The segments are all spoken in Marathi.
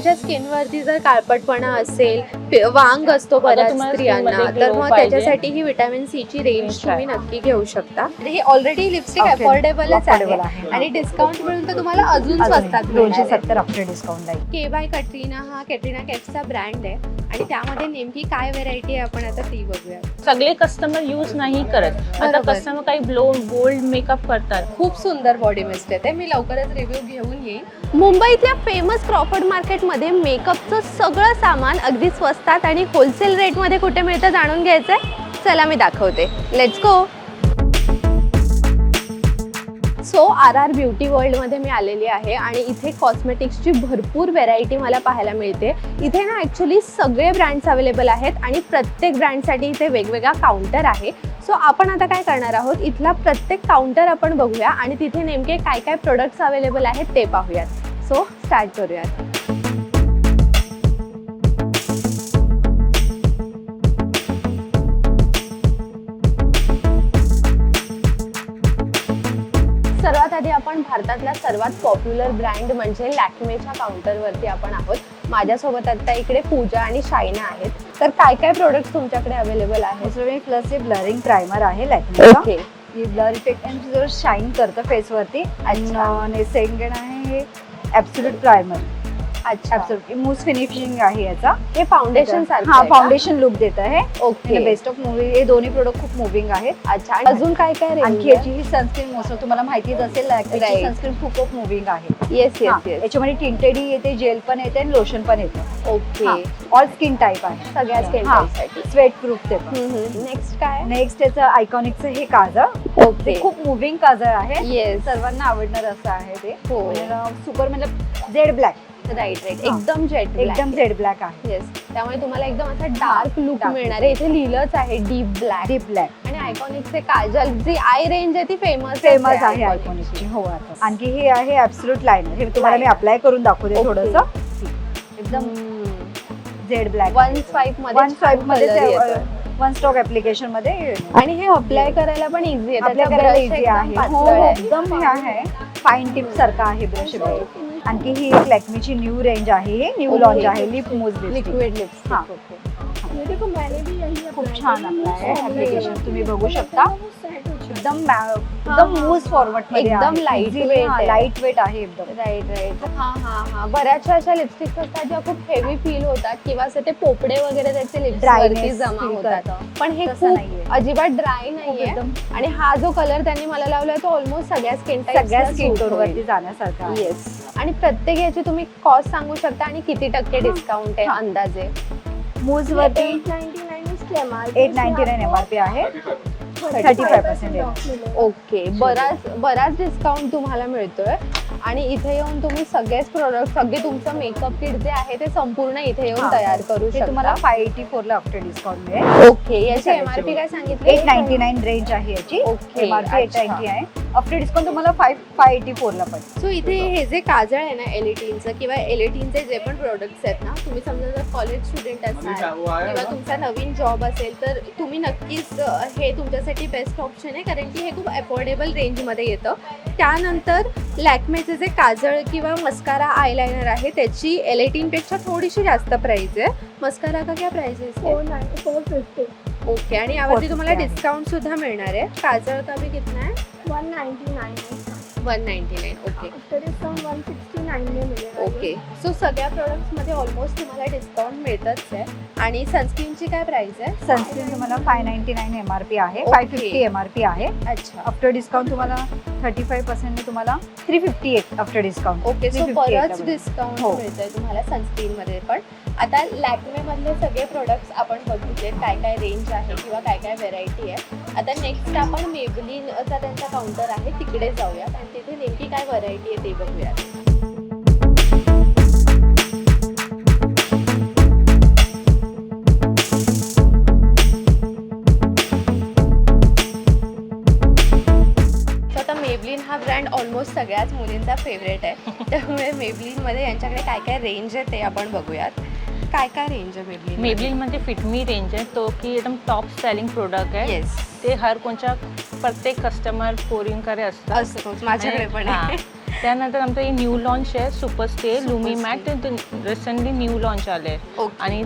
तुमच्या स्किनवरती जर काळपटपणा असेल वांग असतो बऱ्याच स्त्रियांना तर मग. त्याच्यासाठी ही विटॅमिन सी ची रेंज तुम्ही. नक्की घेऊ शकता हे ऑलरेडी लिपस्टिक. अफोर्डेबलच आहे. आणि डिस्काउंट मिळून तर तुम्हाला अजून स्वस्तात दोनशे सत्तर आफ्टर डिस्काउंट आहे के बाय कटरीना हा कॅटरीना कॅफचा ब्रँड आहे आणि त्यामध्ये नेमकी काय व्हेरायटी आहे आपण आता ती बघूया सगळे कस्टमर यूज नाही करत. आता बरोबर. कस्टमर काही ब्लो बोल्ड मेकअप करतात. खूप सुंदर बॉडी मिस्ट आहे. ते मी लवकरच रिव्ह्यू घेऊन येईन. मुंबईतल्या फेमस क्रॉफर्ड मार्केटमध्ये मेकअपचं सगळं सामान अगदी स्वस्तात आणि होलसेल रेटमध्ये कुठे मिळतं जाणून घ्यायचंय? चला मी दाखवते. Let's go so R R beauty वर्ल्डमध्ये मी आलेली आहे आणि इथे कॉस्मेटिक्सची भरपूर व्हेरायटी मला पाहायला मिळते. इथे ना ॲक्च्युली सगळे ब्रँड्स अवेलेबल आहेत आणि प्रत्येक ब्रँडसाठी इथे वेगवेगळा काउंटर आहे. सो आपण आता काय करणार आहोत? इथला प्रत्येक काउंटर आपण बघूया आणि तिथे नेमके काय काय प्रोडक्ट्स अवेलेबल आहेत ते पाहूयात. सो स्टार्ट करूयात. भारतातला सर्वात पॉप्युलर ब्रँड म्हणजे लॅक्मेच्या काउंटरवरती आपण आहोत. माझ्यासोबत आता इकडे पूजा आणि शायना आहेत. तर काय काय प्रोडक्ट तुमच्याकडे अवेलेबल आहेत? दुसरं प्लस हे ब्लरिंग प्रायमर आहे ओके ही ब्लर इफेक्ट आणि जर शाईन करतं फेसवरती. आणि सेकंड आहे हे ऍब्सोल्यूट प्रायमर अच्छा. मूस फिनिशिंग आहे याचा. हे फाउंडेशन सारखं हा? फाउंडेशन लुक देत आहे. ओके बेस्ट ऑफ मूवी हे दोन्ही प्रोडक्ट खूप मुव्हिंग आहेत. अच्छा. आणि अजून काय काय आणखी याची ही सनस्क्रीन मोस्ट तुम्हाला माहितीच असेल. सनस्क्रीन खूप खूप मुव्हिंग आहे. येस येस याच्यामध्ये टिंटेडी येते जेल पण येते आणि लोशन पण येते. ओके ऑल स्किन टाईप आहे. सगळ्या स्किन स्वेट प्रूफ ते नेक्स्ट काय? नेक्स्ट याचं आयकॉनिकचं हे काजळ. ओके खूप मुव्हिंग काजळ आहे. सर्वांना आवडणार असं आहे ते. हो. सुपर म्हणजे झेड ब्लॅक राईट राईट हा. एकदम जेट एकदम झेड ब्लॅक आहे. येस त्यामुळे तुम्हाला एकदम असा डार्क लुक मिळणार आहे. इथे लिहिलंच आहे डीप ब्लॅक डीप ब्लॅक आणि आयकॉनिकचे काजल जी आय रेंज आहे ती फेमस फेमस आहे आयकॉनिकची हो आता. आणखी हे आहे ऍब्सोल्यूट लायनर हे तुम्हाला मी अप्लाय करून दाखवते. थोडस. एकदम झेड ब्लॅक वन स्वाईपमध्ये वन स्वाईपमध्ये. वन स्टॉक ऍप्लिकेशनमध्ये आणि हे अप्लाय करायला पण इझी आहे. त्याचा करायला इझी पातळ हो आहे. एकदम हे आहे. फाईन टिप सारखा आहे ब्रश आणखी ही एक लॅक्मीची न्यू रेंज आहे. हे न्यू. लॉन्च आहे. लिप मूज लिक्विड हा. लिपस्टिक खूप छान आपलं तुम्ही बघू शकता. एकदम एकदम मूज फॉरवर्ड एकदम lightweight आहे. लाइट वेट आहे एकदम. राईट राईट हा हा हा. बऱ्याचशा अशा लिपस्टिक्स असतात ज्या खूप हेवी फील होतात किंवा असं ते पोपडे वगैरे त्याचे लिप्स वरती Dryness जमा होतात. पण हे खूप नाहीये. अजिबात ड्राय नाहीये. आणि हा जो कलर त्यांनी मला लावलाय तो ऑलमोस्ट सगळ्या स्किन सगळ्या स्किन टोन वरती जाण्यासारखा. येस आणि प्रत्येक याची तुम्ही कॉस्ट सांगू शकता आणि किती टक्के डिस्काउंट आहे. अंदाजे? मूज वरती eight ninety nine M R P आहे. थर्टी फाय पर्सेंट ओके बराच बराच डिस्काउंट तुम्हाला मिळतोय. आणि इथे येऊन तुम्ही सगळेच प्रोडक्ट सगळे तुमचं मेकअप किट जे आहे ते संपूर्ण इथे येऊन. तयार करू ते तुम्हाला शकता. फाय एटी फोर ला आफ्टर डिस्काउंट मिळेल. ओके याची एमआरपी काय सांगितली? एट नाईन्टी नाईन रेंज आहे याची. P eight. नाईन्टी आहे. आफ्टर डिस्काउंट तुम्हाला फाय फाय एटी फोर ला पण सो इथे हे जे काजळ आहे ना एलिटीनचं किंवा एलिटीनचे जे पण प्रोडक्ट्स आहेत ना तुम्ही समजा जर कॉलेज स्टुडंट असणार किंवा तुमचा नवीन जॉब असेल तर तुम्ही नक्कीच हे तुमच्यासाठी बेस्ट ऑप्शन आहे कारण की हे खूप अफोर्डेबल रेंजमध्ये येतं. त्यानंतर लॅक्मेचे जे काजळ किंवा मस्कारा आयलायनर आहे त्याची एलपेक्षा थोडीशी जास्त प्राइस आहे. मस्कारा का क्या प्राइस आहे? ओके आणि यावरती तुम्हाला 450 आहे. डिस्काउंट सुद्धा मिळणार आहे. काजळ का भी कितना आहे? One ninety nine okay okay so सगळ्या प्रोडक्ट्समध्ये ऑलमोस्ट तुम्हाला डिस्काउंट मिळतच आहे. आणि सनस्क्रीनची काय प्राइस आहे? सनस्क्रीन तुम्हाला five ninety nine M R P आहे. Five fifty M R P आहे. अच्छा. आफ्टर डिस्काउंट तुम्हाला थर्टी फाय पर्सेंट तुम्हाला three fifty eight after discount okay so 358 बरंच मध्ये. डिस्काउंट हो. मिळतंय तुम्हाला सनस्क्रीनमध्ये पण. आता लॅक्मे मधले सगळे प्रोडक्ट्स आपण बघितले काय काय रेंज आहे किंवा काय काय व्हेरायटी आहे. आता नेक्स्ट आपण मेबलिनचा त्यांचा काउंटर आहे तिकडे जाऊयात आणि तिथे नेमकी काय व्हरायटी आहे ते बघूयात. आता मेबलिन हा ब्रँड ऑलमोस्ट सगळ्याच मुलींचा फेवरेट आहे. त्यामुळे मेबलिनमध्ये यांच्याकडे काय काय रेंज आहे ते आपण बघूयात. काय काय रेंज आहे मेबलिन मेबलिन म्हणजे फिटमी रेंज आहे. तो की एकदम टॉप सेलिंग प्रोडक्ट आहे. येस ते हर कोणच्या प्रत्येक कस्टमर पोरींकडे असतं. असतोच. माझ्याकडे पण आहे. त्यानंतर आमचं हे न्यू लॉन्च आहे super stay lumi matte recently new launch आले आणि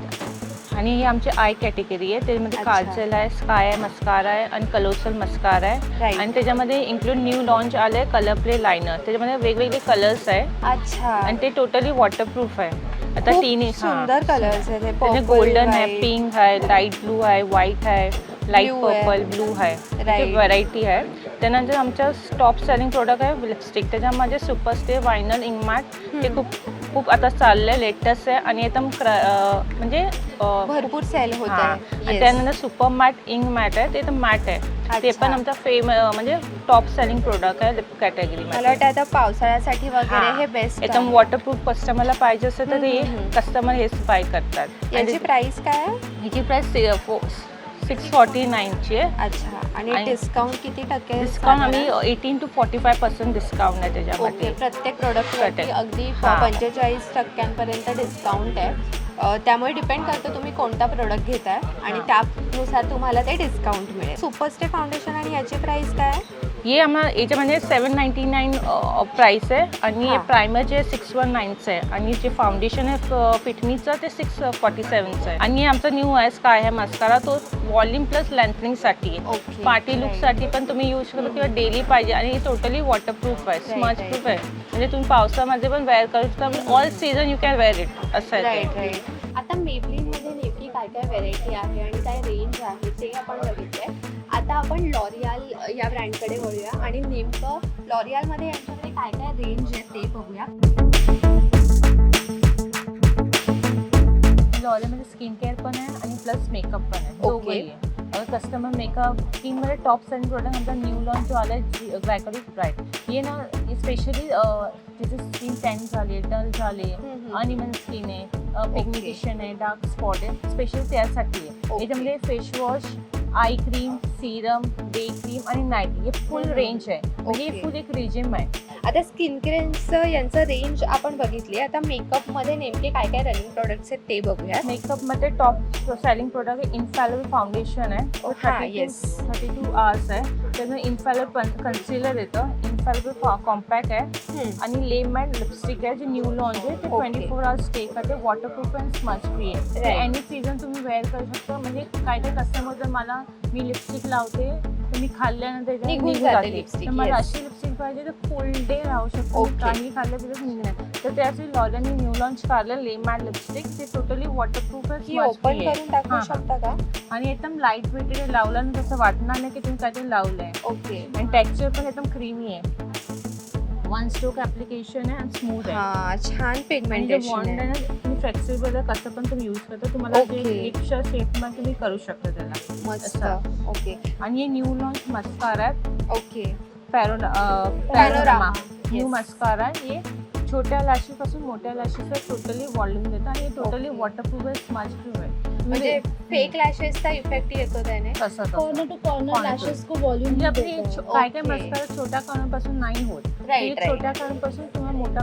आणि हे आमचे आय कॅटेगरी आहे. अच्छा. काजल आहे स्काय आहे मस्कारा आहे आणि कलोसल मस्कारा आहे. आणि त्याच्यामध्ये इन्क्लूड न्यू लॉन्च आलं कलर प्ले लायनर त्याच्यामध्ये वेगवेगळे कलर्स आहे. अच्छा. आणि ते टोटली वॉटरप्रूफ आहे. आता टीन सुंदर कलर्स आहेत हे त्याचे गोल्डन आहे. पिंक आहे लाइट ब्लू आहे व्हाईट आहे लाइट. पर्पल ब्लू आहे व्हरायटी आहे त्यानंतर आमच्या टॉप सेलिंग प्रोडक्ट आहे लिपस्टिक त्याच्यामध्ये super stay vinyl ink matte ते हम्म. खूप खूप आता चाललं आहे लेटेस्ट आहे आणि एकदम म्हणजे भरपूर सेल होत हां. आहे. त्यानंतर सुपर मॅट इंक मॅट आहे ते तर मॅट आहे ते. पण आमचा फेम म्हणजे टॉप सेलिंग प्रोडक्ट आहे लिप मला वाटतं आता पावसाळ्यासाठी वगैरे हां. हे बेस्ट एकदम वॉटरप्रूफ कस्टमरला पाहिजे असेल तर ते. कस्टमर हेच बाय करतात याची प्राइस काय आहे ह्याची प्राइस सिक्स फॉर्टी नाईनची आहे अच्छा आणि आणि डिस्काउंट किती टक्के डिस्काउंट? आम्ही eighteen to forty five percent discount आहे ओके त्याच्यामध्ये प्रत्येक प्रोडक्टवरती Correct. अगदी हां. पंचेचाळीस टक्क्यांपर्यंत डिस्काउंट आहे अ, त्यामुळे डिपेंड करतं तुम्ही कोणता प्रोडक्ट घेताय आणि हां. त्यानुसार तुम्हाला ते डिस्काउंट मिळेल सुपरस्टे फाउंडेशन आणि याची प्राइस काय आहे हे आम्हाला याच्यामध्ये सेवन नाईन्टी नाईन प्राईस आहे आणि हे. प्रायमर जे सिक्स वन नाईनचं आहे आणि जे फाउंडेशन आहे फिटमीचं ते सिक्स फॉर्टी सेवनचं आहे आणि आमचं न्यू आहे स्काय आहे मस्कारा तो वॉल्यूम प्लस लेंथनिंगसाठी पार्टी लुकसाठी पण तुम्ही यूज करता किंवा डेली पाहिजे आणि हे टोटली वॉटरप्रूफ आहे स्मच. प्रूफ आहे म्हणजे तुम्ही पावसामध्ये पण वेअर करू शकता all season you can wear it असं आहे आता मेबलिनमध्ये नेमकी काय काय व्हेरायटी आहे आणि काय रेंज आहे ते आपण बघितलंय. आता आपण लॉरियल या ब्रँडकडे वळूया आणि नेमकं लॉरियलमध्ये यांच्याकडे काय काय रेंज आहे ते बघूया. लॉरियलमध्ये स्किन केअर पण आहे आणि प्लस मेकअप पण आहे. अगर कस्टमर मेकअप स्किनमध्ये टॉप सेलिंग प्रोडक्ट आमचा न्यू लॉन्च जो आला आहे ग्लायकोलिक ब्राईट हे ना स्पेशली जिथे स्किन टॅन झाली डल झाले. अनइवन स्किन आहे पिग्निकेशन आहे डार्क स्पॉट आहे स्पेशली त्यासाठी आहे. याच्यामध्ये face wash eye cream serum day cream आणि नाईट हे फुल. रेंज आहे. म्हणजे Okay. हे फुल एक रिजिम आहे. आता स्किन केअरचं यांचं रेंज आपण बघितली. आता मेकअपमध्ये नेमके काय काय रनिंग प्रोडक्ट्स आहेत ते बघूया मेकअपमध्ये टॉप सेलिंग प्रोडक्ट आहे इन्फॅलेबल फाउंडेशन आहे. हा, yes. थर्टी टू आवर्स आहे. त्यानं इन्फॅलेबल कन्सिलर येतं. इन्फॅलेबल कॉम्पॅक्ट आहे. आणि ले मॅट लिपस्टिक आहे जे न्यू लॉन्च आहे ते. ट्वेंटी फोर आवर्स स्टे करते. वॉटरप्रूफ अँड स्मच फ्री आहे. एनी सीझन तुम्ही वेअर करू शकता. म्हणजे काय काय कस्टमर जर मला मी लिपस्टिक लावते मी खाल्ल्यानंतर निघून जाते तर मला yes. अशी लिपस्टिक पाहिजे तर फुल डे राहू शकतो. Okay. काही खाल्लं तिथं निघणार तर त्यासाठी लॉरियलने न्यू लॉन्च काढलं ले मॅट लिपस्टिक ते टोटली वॉटरप्रूफ ही ओपन करून टाकू हां. शकता का? आणि एकदम लाइट वेटेड आहे लावलं ना तसं वाटणार नाही की तुम्ही काहीतरी लावलंय. ओके आणि टेक्स्चर पण एकदम क्रीमी आहे. वन स्ट्रोक ऍप्लिकेशन आहे आणि स्मूथ आहे हा छान पिगमेंटेशन आहे आहे तुम्ही फ्लेक्सिबल आहे कसं पण तुम्ही यूज करता तुम्हाला. लिपच्या शेपमध्ये तुम्ही करू शकता त्याला मस्त. ओके आणि हे न्यू लॉन्च मस्कारा आहे ओके. Panorama new. मस्कारा हे छोट्या लॅशेस पासून मोठ्या लॅशेसचा टोटली वॉल्यूम देतं आणि टोटली. वॉटरप्रूफ आहे स्मच प्रूफ आहे म्हणजे फेक लॅशेसचा इफ़ेक्ट येतो त्याने. कॉर्नर टू कॉर्नर लॅशेस को छो- काय काय मस्कारा छोट्या कणापासून नाही होत. हे छोट्या कणापासून किंवा मोठ्या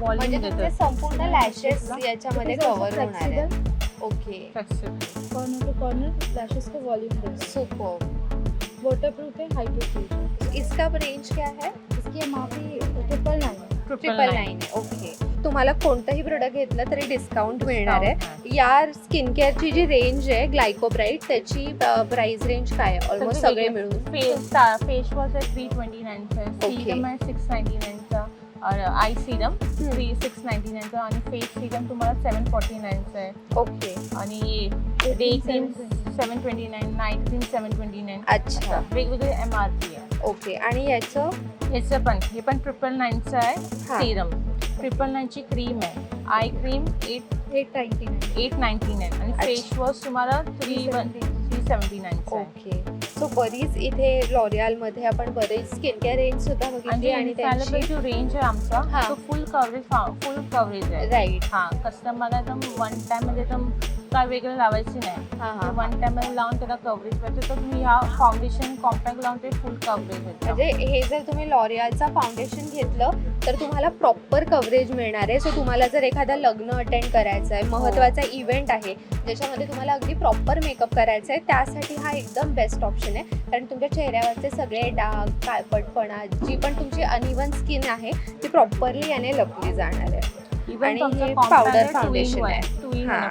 वॉल्यूम तुमचे देतं. संपूर्ण लॅशेस याच्यामध्ये कव्हर होणार okay corner to corner lashes को वॉल्यूम देता. सुपर है वाटर प्रूफ है. इसका रेंज क्या है? इसकी M R P triple nine triple nine आहे ओके तुम्हाला कोणतंही प्रोडक्ट घेतलं तरी डिस्काउंट मिळणार आहे. या स्किन केअरची जी रेंज आहे ग्लायकोब्राईट त्याची प्राइस रेंज काय आहे? ऑलमोस्ट सगळे मिळून. फेस फेस वॉश आहे थ्री ट्वेंटी नाईनचा Okay. सिरम आहे six ninety नाईनचा eye serum three six ninety नाईनचा आणि फेस सिरम तुम्हाला सेवन फॉर्टी नाईनचा आहे. ओके आणि day cream seven twenty nine night cream seven twenty nine अच्छा. वेगवेगळे एम आर पी आहे. ओके आणि याचं? ह्याचं पण हे पण ट्रिपल नाईनचं आहे. सिरम ट्रिपल नाईनची क्रीम आहे. Eye cream eight eight ninety nine eight ninety nine आणि. फेस वॉश तुम्हाला थ्री वन थ्री सेवन्टी नाईनचं आहे. ओके सो बरीच इथे लॉरियलमध्ये आपण बरेच स्किन केअर रेंज सुद्धा बघितली आणि इन्फॅलेबल जो रेंज आहे आमचा हा. तो फुल कव्हरेज फुल कव्हरेज आहे. राईट हा कस्टमरला एकदम वन टाइममध्ये एकदम काय वेगळं लावायची नाही. वन टाइम लावून त्याला कव्हरेज पाहिजे. तर तुम्ही ह्या फाउंडेशन कॉम्पॅक्ट लावून ते फुल कव्हरेज म्हणजे हे जर तुम्ही लॉरियलचा फाउंडेशन घेतलं तर तुम्हाला प्रॉपर कव्हरेज मिळणार आहे. सो तुम्हाला जर एखादा लग्न अटेंड करायचं आहे महत्त्वाचा इव्हेंट आहे ज्याच्यामध्ये तुम्हाला अगदी प्रॉपर मेकअप करायचा आहे त्यासाठी हा एकदम बेस्ट ऑप्शन आहे. कारण तुमच्या चेहऱ्यावरचे सगळे डाग काळपटपणा जी पण तुमची अनइवन स्किन आहे ती प्रॉपरली याने लपली जाणार आहे. आणि हे powder foundation आहे.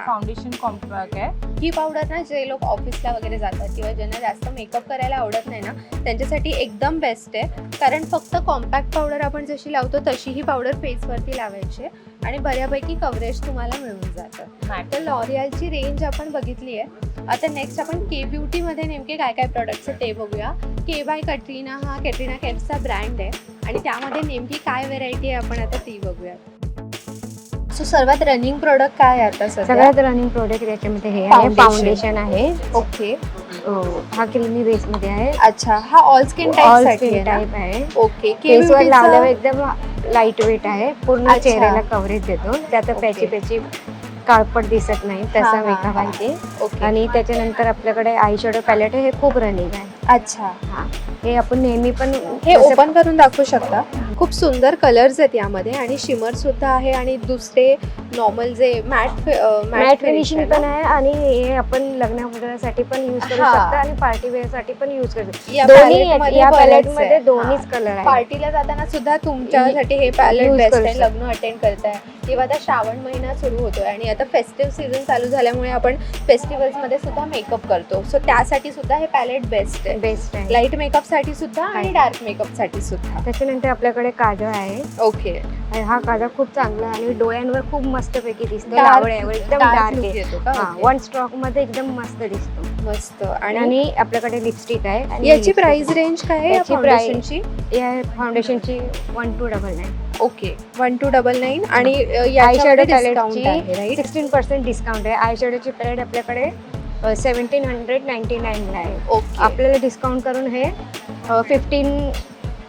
फाउंडेशन कॉम्पॅक्ट आहे. ही पावडर ना जे लोक ऑफिसला वगैरे जातात किंवा ज्यांना जास्त मेकअप करायला आवडत नाही ना त्यांच्यासाठी एकदम बेस्ट आहे. कारण फक्त कॉम्पॅक्ट पावडर आपण जशी लावतो तशी ही पावडर फेसवरती लावायची आणि बऱ्यापैकी कव्हरेज तुम्हाला मिळून जातं. तर लॉरियलची रेंज आपण बघितली आहे. आता नेक्स्ट आपण के ब्युटीमध्ये नेमके काय काय प्रोडक्ट्स आहे ते बघूया. के बाय कटरीना हा कॅटरीना कॅफचा ब्रँड आहे. आणि त्यामध्ये नेमकी काय व्हेरायटी आहे आपण आता ती बघूया सो सर्वात रनिंग प्रोडक्ट काय आहे आता सगळ्यात रनिंग प्रोडक्ट याच्यामध्ये हे आहे Foundation. फाउंडेशन आहे ओके अं, हा क्रीमी बेस मध्ये आहे अच्छा हा all skin type all skin आहे ना? टाईप आहे ओके फेसवर लावल्यावर एकदम लाइट वेट आहे पूर्ण अच्छा. चेहऱ्याला कव्हरेज देतो त्यात. पॅची पॅची काळपट दिसत नाही तसा मेकअप. आहे ते ओके आणि त्याच्यानंतर आपल्याकडे आय शॅडो पॅलेट आहे हे खूप रनिंग आहे अच्छा हा हे आपण नेहमी पण हे ओपन करून दाखवू शकता खूप सुंदर कलर्स आहेत यामध्ये आणि शिमर सुद्धा आहे आणि दुसरे नॉर्मल जे मॅट मॅट फिनिशिंग पण आहे आणि हे आपण लग्न वगैरेसाठी पण यूज करू हा. शकतो आणि पार्टी वेअरसाठी पण यूज करू शकतो या दोन्ही palette आहेत. मध्ये या बरेच पॅलेट आहे. मध्ये. दोन्हीच कलर आहे पार्टीला जाताना सुद्धा तुमच्यासाठी हे पॅलेट Use बेस्ट करू आहे शकता. लग्न अटेंड करताय किंवा आता श्रावण महिना सुरू होतोय आणि आता फेस्टिव्ह सीझन चालू झाल्यामुळे आपण फेस्टिवल्समध्ये सुद्धा मेकअप करतो. सो त्यासाठी सुद्धा हे पॅलेट बेस्ट आहे. बेस्ट आहे. लाइट मेकअपसाठी सुद्धा आणि. डार्क मेकअपसाठी सुद्धा. त्याच्यानंतर आपल्याकडे काजळ आहे. ओके आणि हा काजळ खूप चांगला आणि डोळ्यांवर खूप मस्त पैकी दिसतो. Dark- एकदम dark डार्क look येतो. का? Okay. वन स्टॉकमध्ये एकदम मस्त दिसतो. मस्त. आणि आणि आपल्याकडे लिपस्टिक आहे. आणि याची प्राइस रेंज काय आहे याची फाउंडेशनची या फाउंडेशनची one two double nine okay. One two double nine आणि आय शॅडो डिस्काउंट आहे पॅलेटची राईट सिक्स्टीन पर्सेंट डिस्काउंट आहे आय शॅडोची पॅलेट आपल्याकडे सेवन्टीन हंड्रेड नाईन्टी नाईनला आहे. ओके. आपल्याला डिस्काउंट करून हे फिफ्टीन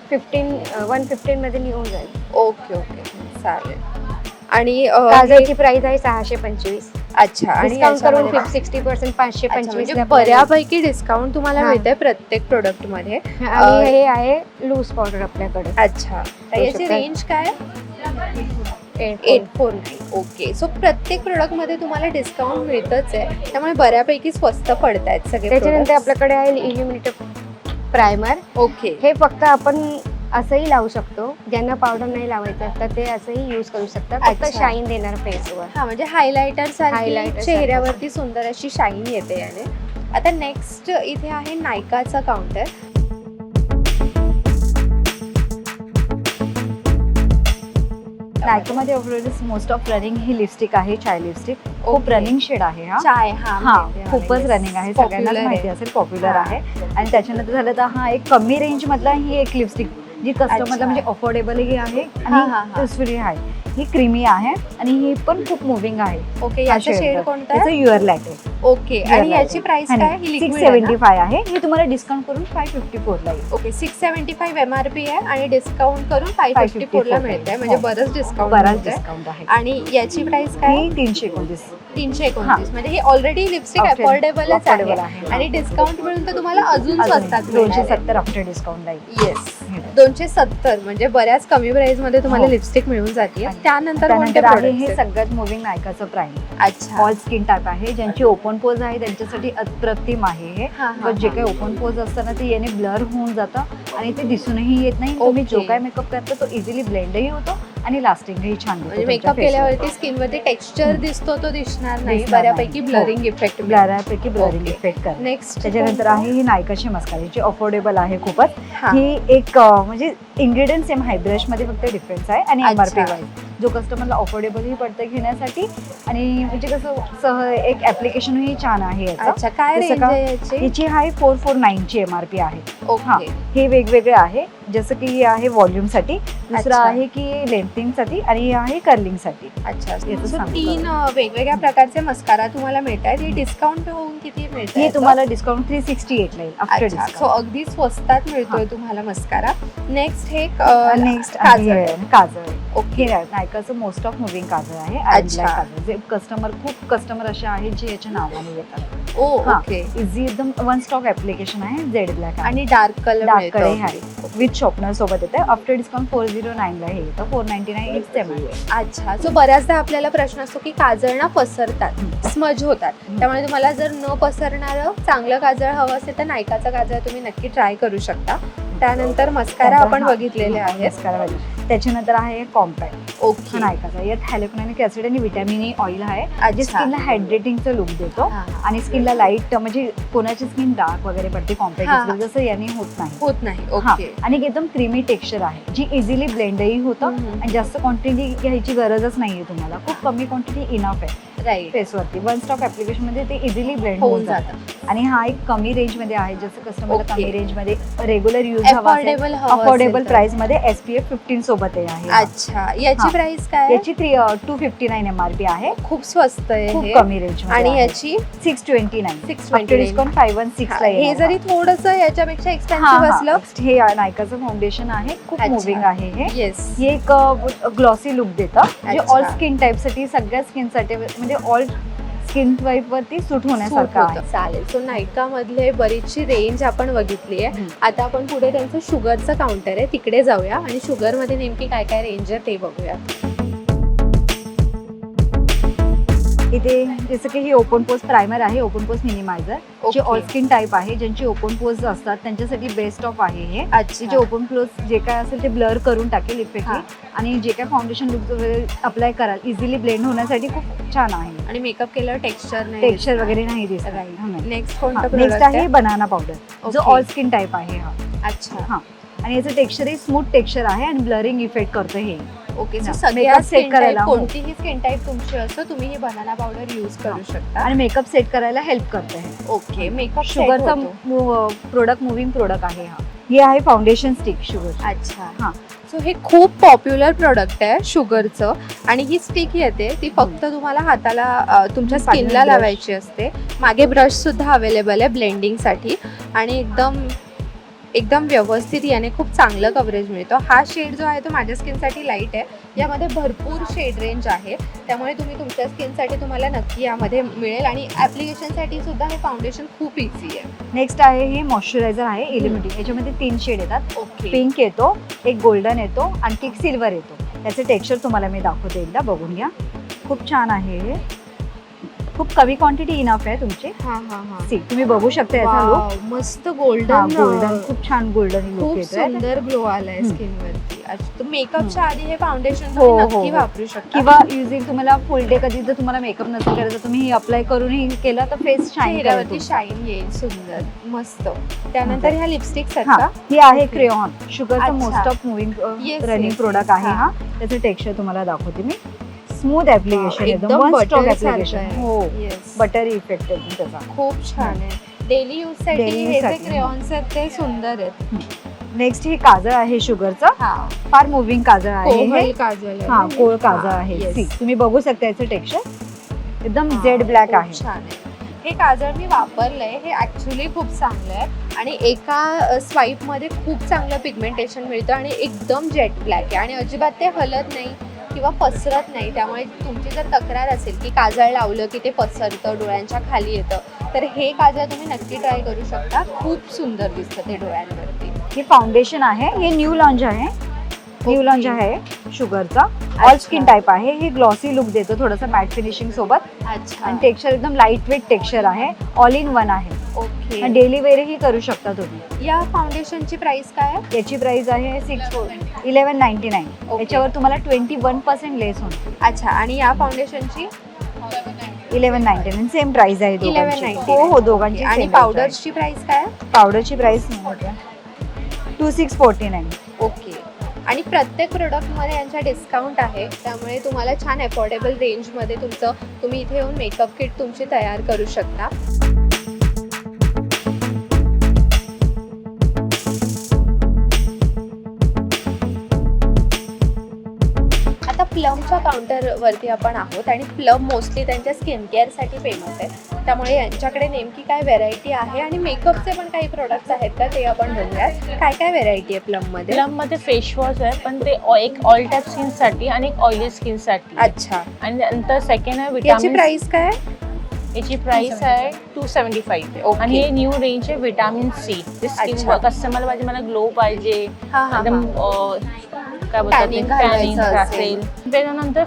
फिफ्टीन वन फिफ्टीनमध्ये निघून जाईल. Okay okay. चालेल. आणि काजळची प्राइस आहे सहाशे पंचवीस. अच्छा आणि डिस्काउंट करून याच्यामध्ये- सिक्स्टी पर्सेंट पाचशे अच्छा, पंचवीस म्हणजे बऱ्यापैकी डिस्काउंट तुम्हाला हा. मिळतंय प्रत्येक प्रोडक्टमध्ये. आणि हे आहे लूज पावडर आपल्याकडे. अच्छा. तर करू याची शकता. रेंज काय? Eight four. Nine okay so प्रत्येक प्रोडक्टमध्ये तुम्हाला डिस्काउंट मिळतच आहे. त्यामुळे बऱ्यापैकी स्वस्त पडत आहेत सगळे त्याच्यानंतर. आपल्याकडे आहे इल्युमिनेटर प्रायमर ओके हे फक्त आपण असंही लावू शकतो ज्यांना पावडर नाही लावायचं तर ते असंही यूज करू शकतात फक्त अच्छा. शाईन देणार फेसवर हा म्हणजे हायलायटर सारखी Highlighter सारखं. चेहऱ्यावरती सुंदर अशी शाईन येते याने आता नेक्स्ट इथे आहे नायकाचा काउंटर नायकामध्ये मोस्ट ऑफ रनिंग ही लिपस्टिक आहे चाय लिपस्टिक खूप Okay. रनिंग शेड आहे हा चाय हा हा माहिती आहे खूपच. रनिंग आहे Popular सगळ्यांनाच आहे. माहिती असेल पॉप्युलर हा. आहे आणि त्याच्यानंतर झालं तर हा एक कमी रेंज मधला ही एक लिपस्टिक जी कस्टमरला. म्हणजे अफोर्डेबलही आहे. आणि आहे. ही क्रीमी आहे आणि ही पण खूप मुव्हिंग आहे. ओके याचा शेड आहे. कोणता आहे? युअर लाइट आहे ओके आणि याची प्राइस काय? ही सिक्स आहे सेव्हन्टी? फाय आहे. ही तुम्हाला डिस्काउंट करून फाय फिफ्टी फोरला येईल. Okay six seventy five M R P आहे आणि डिस्काउंट करून फाय फिफ्टी 554 फोरला मिळते म्हणजे हो. बरंच डिस्काउंट बराच डिस्काउंट आहे. आणि याची प्राइस काय? तीनशे एकोणतीस. तीनशे एकोणतीस. म्हणजे ही ऑलरेडी लिपस्टिक अफोर्डेबलच आहे. आणि डिस्काउंट मिळून तर तुम्हाला अजून स्वस्तात दोनशे सत्तर आफ्टर डिस्काउंट आहे येस दोनशे सत्तर म्हणजे बऱ्याच कमी प्राइसमध्ये तुम्हाला हो. लिपस्टिक मिळून जाते त्यानंतर आहे हे? सगळ्यात मुव्हिंग नायकाचं प्राईम अच्छा. ऑल स्किन टाईप आहे. ज्यांची ओपन पोज आहे त्यांच्यासाठी अप्रतिम आहे हे. हा, हा, पण जे हा. काही ओपन पोज असतं ना ते याने ब्लर होऊन जातं आणि ते दिसूनही येत नाही. जो. काय मेकअप करता तो इझिली ब्लेंडही होतो. आणि लास्टिंगही छान देतो म्हणजे मेकअप केल्यावरती स्किन वरती टेक्स्चर दिसतो तो दिसणार नाही. बऱ्यापैकी. ब्लरिंग इफेक्ट ब्लॅरापैकी ब्लरिंग. इफेक्ट कर नेक्स्ट त्याच्यानंतर आहे ही नायकाची मस्कारा जी अफोर्डेबल आहे खूपच. हा. ही एक म्हणजे इन्ग्रेडियंट सेम आहे ब्रशमध्ये फक्त डिफरन्स आहे आणि एम आर पी अच्छा. वाईज जो कस्टमरला अफोर्डेबलही पडतं घेण्यासाठी. आणि म्हणजे कसं सह एक ऍप्लिकेशनही छान आहे याचं. अच्छा काय जसं का- आहे याची? याची आहे फोर फोर नाईनची एम आर पी आहे. हा ओके. हे वेगवेगळे आहे. जसं की हे आहे व्हॉल्यूमसाठी दुसरं अच्छा. आहे की लेंथिंगसाठी आणि हे आहे कर्लिंगसाठी अच्छा. याचं So सांगतो. तीन अ, वेगवेगळ्या प्रकारचे मस्कारा तुम्हाला मिळत आहेत हे डिस्काउंट होऊन किती मिळत हे तुम्हाला डिस्काउंट थ्री सिक्स्टी येईल. आफ्टर अच्छा. सो डिस्काउंट अगदी स्वस्तात मिळतोय तुम्हाला मस्कारा नेक्स्ट हे नेक्स्ट. काजळ. काजळ. ओके हे नायका नायकाचं मोस्ट ऑफ मुव्हिंग काजळ आहे अच्छा. काजळ. जे कस्टमर खूप कस्टमर असे आहेत जे याच्या नावाने येतात. ओ हा. ओके इझी एकदम वन स्टॉक ऍप्लिकेशन आहे झेड ब्लॅक आणि डार्क कलर डार्ककडे आहे. विथ शॉपनर सोबत येते आफ्टर डिस्काउंट फोर झिरो नाईनला हे येतं. Four ninety nine it's seven अच्छा. सो बऱ्याचदा आपल्याला प्रश्न असतो की काजळ ना पसरतात स्मज होतात. त्यामुळे तुम्हाला जर न पसरणारं चांगलं काजळ हवं असेल तर नायकाचं काजळ तुम्ही नक्की ट्राय करू शकता. त्यानंतर मस्कारा आपण बघितलेले आहेत. त्याच्यानंतर आहे कॉम्पॅक्ट ओके नायकाचा यात हॅलोक्रोनिक ऍसिड आणि व्हिटॅमिन ई ऑइल आहे. जे स्किनला हायड्रेटिंगचं लुक देतो. आणि स्किनला लाइट म्हणजे कोणाची स्किन डार्क वगैरे पडते कॉम्पॅक्ट. जसं याने होत नाही. होत नाही. ओके. आणि एकदम क्रीमी टेक्स्चर आहे. जी इझिली ब्लेंडही होतं. आणि जास्त क्वांटिटी घ्यायची गरजच नाहीये तुम्हाला. खूप कमी क्वांटिटी इनफ आहे राईट फेसवरती वन स्टॉक ऍप्लिकेशनमध्ये ते इझिली ब्लेंड होऊन जातं. आणि हा एक कमी रेंजमध्ये आहे. जसं कस्टमरला. कमी रेंजमध्ये रेग्युलर यूज हवा अफोर्डेबल. प्राइसमध्ये एस पी एफ फिफ्टीन सोबत आहे. अच्छा याची हा. प्राइस काय आहे? याची three two fifty nine M R P आहे खूप स्वस्त आहे खूप हे. कमी रेंज आणि याची six twenty nine 629. Discount five one six ला हे जरी थोडस याच्यापेक्षा हा, एक्सपेन्सिव्ह. असलं हे नायकाचं फाउंडेशन आहे खूप अच्छा. मुव्हिंग आहे हे येस हे एक ग्लॉसी लुक देतं जे अच्छा. ऑल स्किन टाईपसाठी सगळ्या स्किनसाठी म्हणजे ऑल स्किन टाईप वरती सूट होण्यासारखं आहे. चालेल. सो नायका मधले बरीचशी रेंज आपण बघितली आहे. आता आपण पुढे त्यांचं शुगरचं काउंटर आहे. तिकडे जाऊया आणि शुगरमध्ये नेमकी काय काय रेंज आहे ते बघूया. इथे जसं की ही ओपन पोस्ट प्रायमर आहे ओपन पोस्ट मिनिमायझर जे. ऑल स्किन टाईप आहे ज्यांची ओपन पोस्ट असतात त्यांच्यासाठी बेस्ट ऑफ आहे हे. जे अच्छा ओपन क्लोज जे काय असेल ते ब्लर करून टाकेल इफेक्टली हा. आणि जे काय फाउंडेशन लुक अप्लाय कराल इझिली ब्लेंड होण्यासाठी खूप छान आहे. आणि मेकअप केल्यावर टेक्स्चर नाही टेक्स्चर वगैरे नाही दिसत नेक्स्ट कोणतं नेक्स्ट product आहे बनाना पावडर जो Okay. ऑल स्किन टाईप आहे हा. अच्छा. हा. आणि याचं टेक्स्चरही स्मूथ टेक्स्चर आहे आणि ब्लरिंग इफेक्ट करतं हे. ओके सो सगळ्या makeup set करायला, हो. कोणतीही स्किन टाईप तुमची असो तुम्ही ही बनाना पावडर यूज करू शकता. आणि मेकअप सेट करायला हेल्प करतं. हे ओके मेकअप शुगरचा प्रोडक्ट मुव्हिंग प्रोडक्ट आहे हा. हे आहे फाउंडेशन स्टिक शुगर अच्छा. हा. सो हे खूप पॉप्युलर प्रोडक्ट आहे शुगरचं आणि ही स्टिक येते ती फक्त तुम्हाला हाताला अ, तुमच्या स्किनला brush. लावायची असते. मागे ब्रश सुद्धा अवेलेबल आहे ब्लेंडिंगसाठी आणि एकदम एकदम व्यवस्थित याने खूप चांगलं कव्हरेज मिळतं. हा शेड जो आहे तो माझ्या स्किनसाठी लाइट आहे. यामध्ये भरपूर शेड रेंज आहे. त्यामुळे तुम्ही तुमच्या स्किनसाठी तुम्हाला नक्की यामध्ये मिळेल आणि ॲप्लिकेशनसाठी सुद्धा हे फाउंडेशन खूप इझी आहे. नेक्स्ट आहे हे मॉइश्चरायझर आहे इलिमिटिंग याच्यामध्ये तीन शेड येतात. ओके पिंक येतो एक गोल्डन येतो आणखी एक सिल्वर येतो. त्याचं टेक्स्चर तुम्हाला मी दाखवते एकदा बघून घ्या. खूप छान आहे हे. खूप कमी क्वांटिटी इनफ आहे तुमची. हा हा हा. सी तुम्ही बघू शकता याचा लुक Wow, मस्त गोल्डन गोल्डन खूप छान गोल्डन लुक खूप येतोय. सुंदर ग्लो आलाय हम्म. स्किन वरती. अच्छा, तर मेकअपच्या आधी हे फाउंडेशन हो, तुम्ही हो, नक्की हो. वापरू शकता. किंवा युजिंग तुम्हाला फुल डे कधी जर तुम्हाला मेकअप नसेल करायचं तुम्ही हे अप्लाय करूनही केलं तर फेस शाईन चेहऱ्यावरती शाईन येईल सुंदर मस्त. त्यानंतर ह्या लिपस्टिक्स आहेत हा का ही आहे Okay. क्रेऑन शुगरचं अच्छा. Most of moving Yes, running yes, product yes. आहे हा. हा. त्याचं टेक्स्चर तुम्हाला दाखवते मी. स्मूथ ऍप्लिकेशन एकदम butter सारखं ऍप्लिकेशन आहे. हो Yes. बटर इफेक्ट एकदम त्याचा खूप छान आहे. डेली यूजसाठी Daily use हे जे साठी, क्रेऑन्स आहेत ते सुंदर आहेत. नेक्स्ट हे काजळ आहे शुगरचं हा. फार मुव्हिंग काजळ आहे कोमल हे काजल आहे. हा? कोळ काजळ हा, आहे. yes. See, तुम्ही बघू शकता याचं टेक्स्चर एकदम हा, जेड ब्लॅक खूप आहे. छान आहे. हे काजळ मी वापरलंय. हे ऍक्च्युली खूप चांगलं आहे. आणि एका स्वाईपमध्ये खूप चांगलं पिगमेंटेशन मिळतं आणि एकदम जेट ब्लॅक आहे. आणि अजिबात ते हलत नाही. किंवा पसरत नाही त्यामुळे तुमची जर तक्रार असेल की काजळ लावलं की ते पसरतं डोळ्यांच्या खाली येतं तर हे काजळ तुम्ही नक्की ट्राय करू शकता. खूप सुंदर दिसतं ते डोळ्यांवरती. हे फाउंडेशन आहे हे न्यू लॉन्च आहे. न्यू. लॉन्च आहे शुगरचा ऑल. स्किन टाईप आहे. हे ग्लॉसी लुक देतो थोडंसं मॅट फिनिशिंग सोबत. अच्छा. आणि टेक्स्चर एकदम लाइट वेट टेक्स्चर आहे. ऑल इन वन आहे. ओके डेली वेअरही करू शकता तुम्ही. या फाउंडेशनची प्राइस काय आहे? याची प्राइस आहे सिक्स इलेवन नाईन्टी नाईन. याच्यावर तुम्हाला ट्वेंटी वन पर्सेंट लेस होईल अच्छा. आणि या फाउंडेशनची eleven ninety nine same price आहे इलेव्हन नाईन्टी हो हो दोघांची आणि पावडरची प्राइस काय आहे? पावडरची price two six forty nine आणि प्रत्येक प्रोडक्टमध्ये यांचा डिस्काउंट आहे. त्यामुळे तुम्हाला छान अफोर्डेबल रेंजमध्ये तुमचं तुम्ही इथे येऊन मेकअप किट तुमची तयार करू शकता. प्लमच्या काउंटरवरती आपण आहोत आणि प्लम मोस्टली त्यांच्या स्किन केअरसाठी फेमस आहे. त्यामुळे यांच्याकडे नेमकी काय व्हेरायटी आहे आणि मेकअपचे पण काही प्रोडक्ट्स आहेत का ते आपण बघूयात. काय काय व्हेरायटी आहे प्लममध्ये? प्लममध्ये फेस वॉश आहे पण ते एक ऑल टाईप स्किनसाठी आणि एक ऑइली स्किनसाठी अच्छा. आणि नंतर सेकंड आहे याची विटामिन प्राइस काय? आहे? याची प्राइस आहे टू सेवन्टी फाईव्ह. आणि हे न्यू रेंज आहे विटामिन सी. कस्टमर पाहिजे मला ग्लो पाहिजे. एकदम काय बोलतात? घालायचं टॅनिंग असेल. असेल. त्याच्यानंतर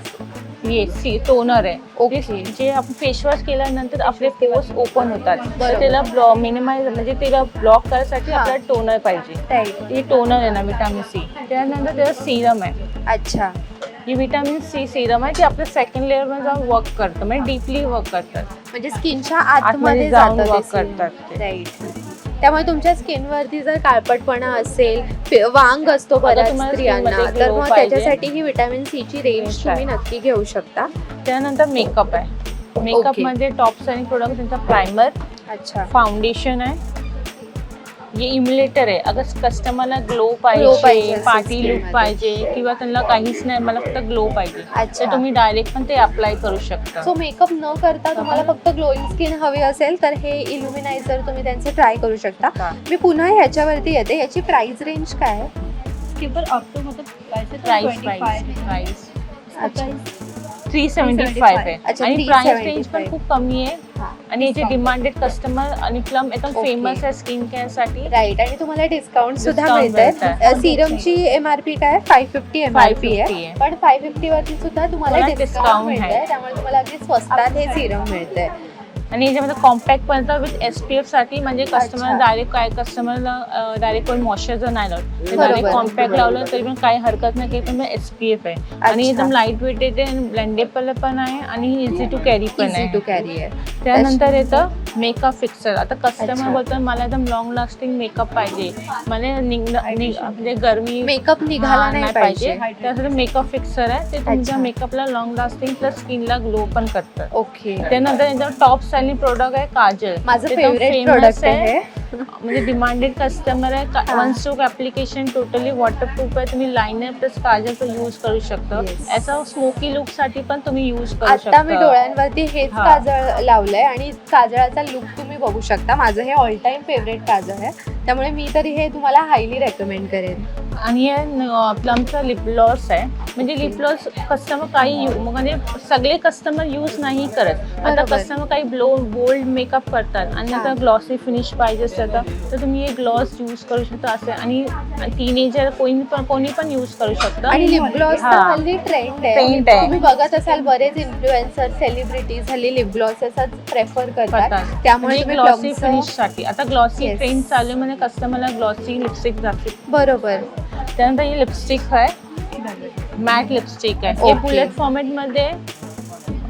हे सी टोनर आहे. Okay. ते- जे आपण फेस वॉश केल्यानंतर आपले पोर्स ओपन होतात. बरोबर. त्याला ब्लॉ मिनिमाइज म्हणजे त्याला ब्लॉक करायसाठी हा. आपल्याला टोनर पाहिजे. Right. हे टोनर आहे ना विटामिन सी त्यानंतर त्याला सिरम आहे. अच्छा. ही विटामिन सी सिरम आहे ते आपल्या सेकंड लेअरमध्ये जाऊन वर्क करतं. म्हणजे डीपली वर्क करतात. म्हणजे स्किनच्या आतमध्ये आतमध्ये जाऊन जातं work करतात ते. राईट त्यामुळे तुमच्या स्किनवरती जर काळपटपणा असेल वांग असतो बऱ्याच स्त्रियांना तर मग. त्याच्यासाठी ही विटॅमिन सी ची रेंज तुम्ही. नक्की घेऊ शकता. त्यानंतर मेकअप आहे. मेकअपमध्ये टॉप सेलिंग प्रोडक्ट त्यांचा प्रायमर अच्छा. फाउंडेशन आहे. हे इम्युलेटर आहे अगर कस्टमरला ग्लो पाहिजे पाहिजे पार्टी skin लुकमध्ये. पाहिजे किंवा त्यांना काहीच नाही मला फक्त ग्लो पाहिजे अच्छा. तर तुम्ही डायरेक्ट पण ते अप्लाय करू शकता सो मेकअप न करता तुम्हाला फक्त ग्लोईंग स्किन हवी असेल तर हे इल्युमिनायझर तुम्ही त्यांचे ट्राय करू शकता हा. मी पुन्हा ह्याच्यावरती येते याची प्राइस रेंज काय आहे इसके ऊपर अप टू मतलब प्राइस 25 प्राइस है। प्राइस इसका अच्छा. प्राइस थ्री सेवन्टी फाईव्ह आहे अच्छा, आणि प्राइस 375. रेंज पण खूप कमी आहे हा. आणि याचे डिमांडेड कस्टमर आणि प्लम एकदम Okay. फेमस आहे स्किन केअरसाठी राईट आणि तुम्हाला डिस्काउंट सुद्धा Discount मिळतंय मिळतंय. सिरमची एम आर पी काय five fifty M R P 550 आहे आहे. पण फाय फिफ्टी वरती सुद्धा तुम्हाला तुम्हाला डिस्काउंट discount मिळतंय आहे. त्यामुळे तुम्हाला अगदी स्वस्तात हे सिरम मिळतंय आणि याच्यामध्ये कॉम्पॅक्ट पण विथ एस पी साठी म्हणजे कस्टमर. डायरेक्ट काय कस्टमरला डायरेक्ट कोण मॉइश्चरायझर नाही लावत. बरोबर. डायरेक्ट कॉम्पॅक्ट लावलं तरी पण काही हरकत नाही पण एस पी एफ आहे. आणि. एकदम लाइट वेट येते आणि ब्लेंडेबल पण आहे आणि इझी टू कॅरी पण इझी टू आहे. कॅरी आहे. त्यानंतर येतं मेकअप फिक्सर आता. कस्टमर बोलतो मला एकदम लॉंग लास्टिंग मेकअप पाहिजे. मला म्हणजे गरमी मेकअप निघाला नाही पाहिजे. त्यासाठी मेकअप फिक्सर आहे. ते तुमच्या. मेकअपला लॉंग लास्टिंग प्लस स्किनला ग्लो पण करतं. ओके त्यानंतर यांचा टॉप सेलिंग प्रोडक्ट आहे काजल. माझं फेवरेट famous प्रोडक्ट आहे. म्हणजे डिमांडेड कस्टमर आहे. हा. One stroke application totally waterproof आहे. तुम्ही लायनर प्लस काजल यूज करू शकता. Yes. याचा स्मोकी लुकसाठी पण तुम्ही यूज करू आता शकता. मी डोळ्यांवरती हेच हा. काजळ लावलंय आणि काजळाचा लुक तुम्ही बघू शकता. माझं हे ऑल टाइम फेवरेट काजळ आहे. त्यामुळे मी तरी हे तुम्हाला हायली रेकमेंड करेन. आणि प्लमचा लिप ग्लॉस आहे. म्हणजे लिप ग्लॉस कस्टमर काही यू म्हणजे सगळे कस्टमर यूज नाही करत. आता बरोबर. कस्टमर काही ब्लो बोल्ड मेकअप करतात आणि. आता ग्लॉसी फिनिश पाहिजे असेल तर तर तुम्ही हे ग्लॉस यूज करू शकता असे आणि टीनेजर कोणी पण कोणी पण यूज करू शकतं आणि लिप ग्लॉस हा. हल्ली ट्रेंड आहे Trend आहे. तुम्ही बघत असाल बरेच इन्फ्लुएन्सर सेलिब्रिटीज हल्ली लिप ग्लॉस प्रेफर करतात करतात त्यामुळे तुम्ही ग्लॉसी फिनिशसाठी आता ग्लॉसी Yes. ट्रेंड चालू आहे म्हणजे कस्टमरला ग्लॉसी लिपस्टिक जाते बरोबर त्यानंतर ही लिपस्टिक आहे मॅट लिपस्टिक आहे हे Okay. बुलेट फॉर्मॅटमध्ये.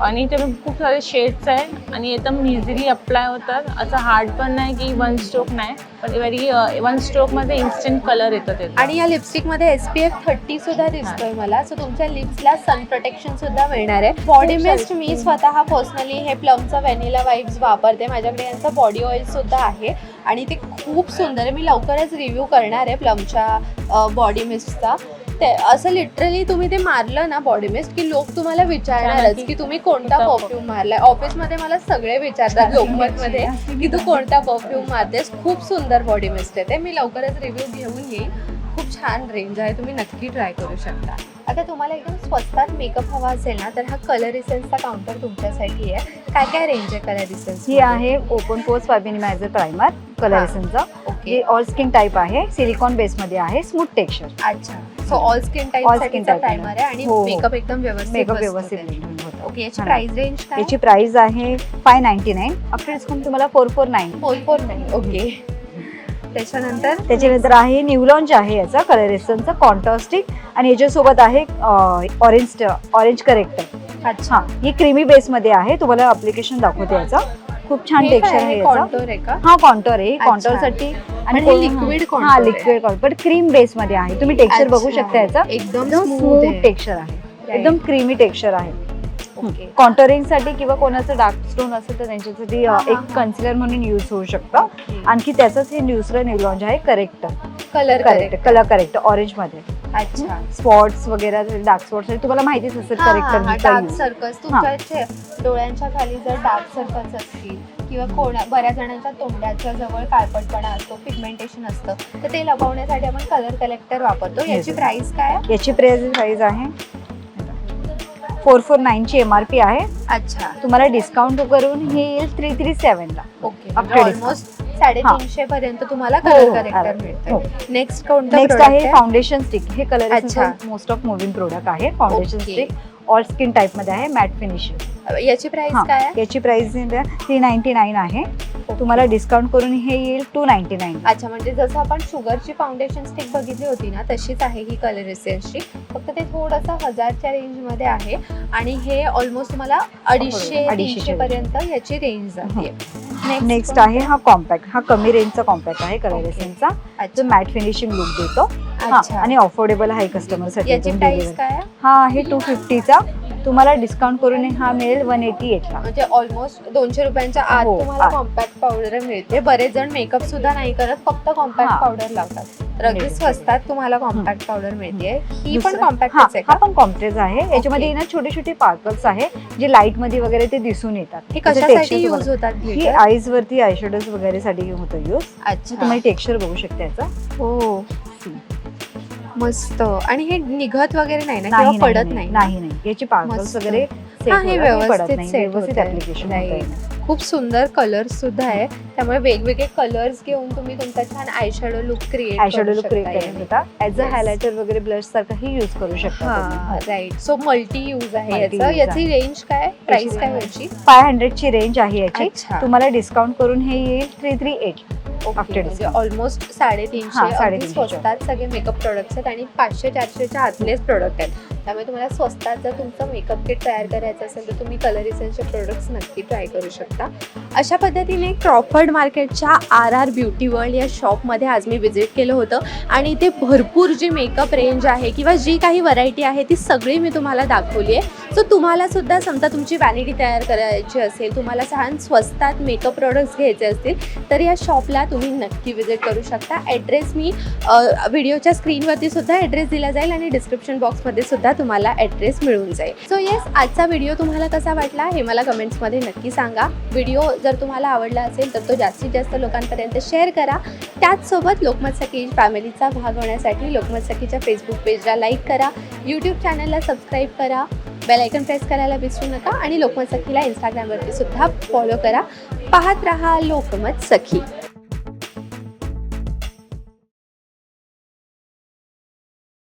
आणि ते खूप सारे शेड्स आहे आणि एकदम इझिली अप्लाय होतात. असं हार्ड पण नाही की वन स्ट्रोक नाही पण व्हेरी वन स्ट्रोकमध्ये इन्स्टंट कलर येतात. आणि या लिपस्टिकमध्ये एसपीएफ थर्टी सुद्धा दिसतोय मला. सो तुमच्या लिप्सला सन प्रोटेक्शन सुद्धा मिळणार आहे. बॉडी मिस्ट मी स्वतः पर्सनली हे प्लमचं व्हॅनिला वाईब्स वापरते. माझ्याकडे यांचं बॉडी ऑइल सुद्धा आहे. आणि ते खूप सुंदर आहे. मी लवकरच रिव्ह्यू करणार आहे प्लमच्या बॉडी मिस्टचा ते असं लिटरली तुम्ही ते मारलं ना बॉडी मिस्ट की लोक तुम्हाला विचारणारच की तुम्ही कोणता परफ्यूम मारलाय? ऑफिसमध्ये मला सगळे विचारतात लोकमतमध्ये की तू कोणता परफ्यूम मारतेस? खूप सुंदर बॉडी मिस्ट आहे ते. मी लवकरच रिव्ह्यू घेऊन येईन. खूप छान रेंज आहे. तुम्ही नक्की ट्राय करू शकता. आता तुम्हाला एकदम स्वस्तात मेकअप हवा असेल ना तर हा कलर इसेन्सचा काउंटर तुमच्यासाठी आहे. काय काय रेंज आहे कलर इसेन्स ही आहे ओपन पोस्ट फायबिनिमायझर प्रायमर कलर हा. एसनचा ओके ऑल स्किन टाईप आहे. सिलिकॉन बेसमध्ये आहे. स्मूथ टेक्स्चर अच्छा. So all skin type skin साठीचा type प्रायमर आहे आणि हो, हो. मेकअप एकदम व्यवस्थित मेकअप व्यवस्थित. ओके याची. प्राइस रेंज काय? याची प्राइस आहे five ninety nine after discount तुम्हाला four four nine four four नाही ओके त्याच्यानंतर त्याच्यानंतर आहे न्यू लॉन्च आहे याचा कलर एसनचा कॉन्टॉस्टिक आणि याच्यासोबत आहे ऑरेंज ऑरेंज करेक्टर अच्छा. ही क्रीमी बेसमध्ये आहे. तुम्हाला अप्लिकेशन दाखवते याचा. खूप छान टेक्स्चर आहे याचा. हा कॉन्टोर आहे. कॉन्टोरसाठी कोण- liquid हा. लिक्विड कॉन्टोर पण क्रीम बेस मध्ये आहे. तुम्ही टेक्स्चर बघू. शकता याचा. एकदम स्मूथ टेक्स्चर आहे. एकदम क्रीमी टेक्स्चर आहे. ओके कॉन्टोरिंगसाठी किंवा कोणाचं डार्क स्टोन असेल तर त्यांच्यासाठी एक. कन्सिलर म्हणून यूज होऊ शकतं. आणखी त्याचंच हे दुसरं न्यू लॉन्च आहे correct colour correct colour correct ऑरेंजमध्ये. अच्छा. स्पॉट्स वगैरे डार्क स्पॉट्स तुम्हाला माहितीच असेल डार्क करेक्टर सर्कल्स तुमच्या डोळ्यांच्या खाली जर डार्क सर्कल्स असतील किंवा कोणा बऱ्याच जणांच्या तोंडाच्या जवळ काळपटपणा असतो पिगमेंटेशन असतं तर ते लपवण्यासाठी आपण कलर कलेक्टर वापरतो. याची. प्राइस काय? याची प्राइस प्राइस आहे फोर फोर नाईनची एम आर पी आहे. अच्छा. तुम्हाला डिस्काउंट करून हे येईल थ्री थ्री सेवनला ओके After ऑलमोस्ट साडेतीनशे पर्यंत तुम्हाला हो, कलर हो, हो. मिळतं नेक्स्ट कोणतं नेक्स्ट product आहे फाउंडेशन स्टिक हे कलर अच्छा. मोस्ट ऑफ मुव्हिंग प्रोडक्ट आहे. फाउंडेशन. स्टिक ऑल स्किन टाईपमध्ये आहे मॅट फिनिशिंग याची प्राइस काय आहे? याची प्राइस थ्री नाईन्टी नाईन आहे. तुम्हाला डिस्काउंट करून हे येईल टू नाईन्टी नाईन अच्छा म्हणजे जसं आपण शुगरची फाउंडेशन स्टिक बघितली होती ना तशीच आहे ही कलर एसेन्सची फक्त ते थोडंसं हजारच्या रेंजमध्ये आहे आणि हे ऑलमोस्ट तुम्हाला अडीचशे अडीचशे पर्यंत याची रेंज जाते. नेक्स्ट आहे हा कॉम्पॅक्ट हा कमी रेंजचा कॉम्पॅक्ट आहे कलर. एसेन्सचा जो मॅट फिनिशिंग लुक देतो. आणि अफोर्डेबल आहे कस्टमरसाठी याची एकदम प्राइस delivery. काय आहे? हा आहे टू फिफ्टीचा तुम्हाला डिस्काउंट करून हा मिळेल वन एटी एटला म्हणजे ऑलमोस्ट दोनशे रुपयांच्या आत हो, तुम्हाला आत. कॉम्पॅक्ट पावडर मिळते बरेच जण मेकअप सुद्धा नाही करत फक्त कॉम्पॅक्ट हा. पावडर लावतात. तर अगदी मिळते. स्वस्तात तुम्हाला कॉम्पॅक्ट पावडर मिळते. ही पण दुसरं- कॉम्पॅक्ट आहे हा का? पण कॉम्प्रेस आहे. याच्यामध्ये ना छोटे छोटे पार्कल्स आहे जे लाइटमध्ये वगैरे ते दिसून येतात. हे त्याचे कशासाठी यूज होतात ही glitter? आईज वरती आयशॅडोज वगैरे साठी होतं यूज अच्छा. तुम्ही टेक्स्चर बघू शकता याचा. हो. मस्त आणि हे निघत वगैरे नाही ना नाही किंवा पडत नाही नाही नाही नाही याची मस्त. वगैरे set हा, पडत व्यवस्थित नाही set व्यवस्थित होतंय. Application Right. खूप सुंदर कलर सुद्धा आहे. त्यामुळे वेगवेगळे कलर्स घेऊन तुम्ही तुमचा छान eyeshadow look create eyeshadow look create करत होता ऍज अ. हायलायटर वगैरे ब्लश सारखाही युज करू शकता राईट सो मल्टी यूज आहे याचं. याची रेंज काय? प्राइस काय याची? फाय हंड्रेडची रेंज आहे याची. तुम्हाला डिस्काउंट करून हे येईल थ्री थ्री एट. ऑलमोस्ट साडेतीनशे. स्वस्तात सगळे मेकअप प्रोडक्ट्स आहेत आणि पाचशे चारशेच्या आतलेच प्रोडक्ट आहेत. त्यामुळे तुम्हाला स्वस्तात जर तुमचं मेकअप किट तयार करायचं असेल तर तुम्ही कलर इसेन्सचे प्रोडक्ट्स नक्की ट्राय करू शकता. अशा पद्धतीने क्रॉफर्ड मार्केटच्या आर आर ब्युटी वर्ल्ड या शॉपमध्ये आज मी विजिट केलं होतं. आणि इथे भरपूर जी मेकअप रेंज आहे किंवा जी काही व्हरायटी आहे ती सगळी मी तुम्हाला दाखवली आहे सो तुम्हालासुद्धा समजा तुमची वॅनिटी तयार करायची असेल तुम्हाला छान स्वस्तात मेकअप प्रोडक्ट्स घ्यायचे असतील तर या शॉपला तुम्ही नक्की विजिट करू शकता. ॲड्रेस मी व्हिडिओच्या स्क्रीनवरती सुद्धा ॲड्रेस दिला जाईल आणि डिस्क्रिप्शन बॉक्समध्ये सुद्धा तुम्हाला ॲड्रेस मिळून जाईल. सो येस आजचा व्हिडिओ तुम्हाला कसा वाटला हे मला कमेंट्समध्ये नक्की सांगा. व्हिडिओ जर तुम्हाला आवडला असेल तर तो जास्तीत जास्त लोकांपर्यंत शेअर करा. त्याचसोबत लोकमत सखी फॅमिलीचा भाग होण्यासाठी लोकमत सखीच्या फेसबुक पेजला लाईक करा. यूट्यूब चॅनलला सबस्क्राईब करा. बेल आयकन प्रेस करायला विसरू नका आणि लोकमत सखीला इंस्टाग्रामवरती सुद्धा फॉलो करा. पाहत रहा लोकमत सखी.